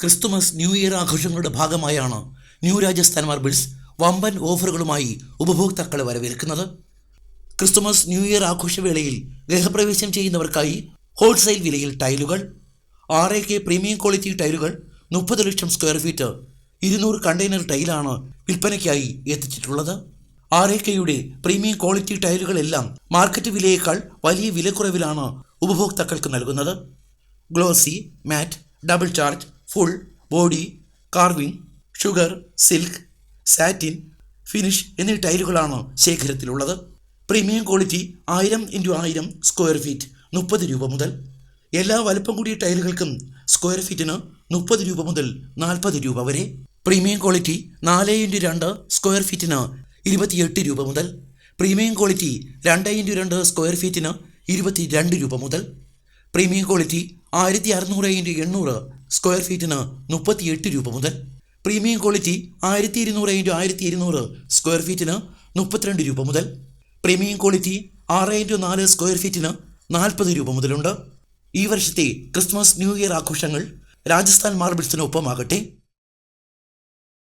Christmas new year ആഘോഷങ്ങളുടെ ഭാഗമായാണ് new Rajasthan marbles വമ്പൻ ഓഫറുകളുമായി ഉപഭോക്താക്കളെ വരവേൽക്കുന്നത്. ക്രിസ്തുമസ് ന്യൂ ഇയർ ആഘോഷവേളയിൽ ഗൃഹപ്രവേശം ചെയ്യുന്നവർക്കായി ഹോൾസെയിൽ വിലയിൽ ടൈലുകൾ R A K premium quality ടൈലുകൾ മുപ്പത് ലക്ഷം സ്ക്വയർ ഫീറ്റ് ഇരുന്നൂറ് കണ്ടെയ്നർ ടൈലാണ് വിൽപ്പനയ്ക്കായി എത്തിച്ചിട്ടുള്ളത്. ആർ എ കെയുടെ പ്രീമിയം ക്വാളിറ്റി ടൈലുകളെല്ലാം മാർക്കറ്റ് വിലയേക്കാൾ വലിയ വിലക്കുറവിലാണ് ഉപഭോക്താക്കൾക്ക് നൽകുന്നത്. Glossy matte double charge full body carving sugar silk satin finish എന്നീ ടൈലുകളാണ് ശേഖരത്തിലുള്ളത്. പ്രീമിയം ക്വാളിറ്റി ആയിരം ഇന്റു ആയിരം സ്ക്വയർ ഫീറ്റ് മുപ്പത് രൂപ മുതൽ. എല്ലാ വലുപ്പം കൂടിയ ടൈലുകൾക്കും സ്ക്വയർ ഫീറ്റിന് മുപ്പത് രൂപ മുതൽ നാൽപ്പത് രൂപ വരെ. പ്രീമിയം ക്വാളിറ്റി നാല് ഇന്റു രണ്ട് സ്ക്വയർ ഫീറ്റിന് ഇരുപത്തിയെട്ട് രൂപ മുതൽ. പ്രീമിയം ക്വാളിറ്റി രണ്ട് ഇന്റു രണ്ട് സ്ക്വയർ ഫീറ്റിന് ഇരുപത്തി രണ്ട് രൂപ മുതൽ. പ്രീമിയം ക്വാളിറ്റി ആയിരത്തി അറുന്നൂറ് ഇന്റു എണ്ണൂറ് സ്ക്വയർ ഫീറ്റിന് മുപ്പത്തിയെട്ട് രൂപ മുതൽ. പ്രീമിയം ക്വാളിറ്റി ആയിരത്തി ഇരുന്നൂറ് ഇന്റു ആയിരത്തി ഇരുന്നൂറ് സ്ക്വയർ ഫീറ്റിന് മുപ്പത്തിരണ്ട് രൂപ മുതൽ. പ്രീമിയം ക്വാളിറ്റി ആറ് ഇന്റു നാല് സ്ക്വയർ ഫീറ്റിന് നാൽപ്പത് രൂപ മുതലുണ്ട്. ഈ വർഷത്തെ ക്രിസ്മസ് ന്യൂ ഇയർ ആഘോഷങ്ങൾ രാജസ്ഥാൻ മാർബിൾസിനൊപ്പമാകട്ടെ.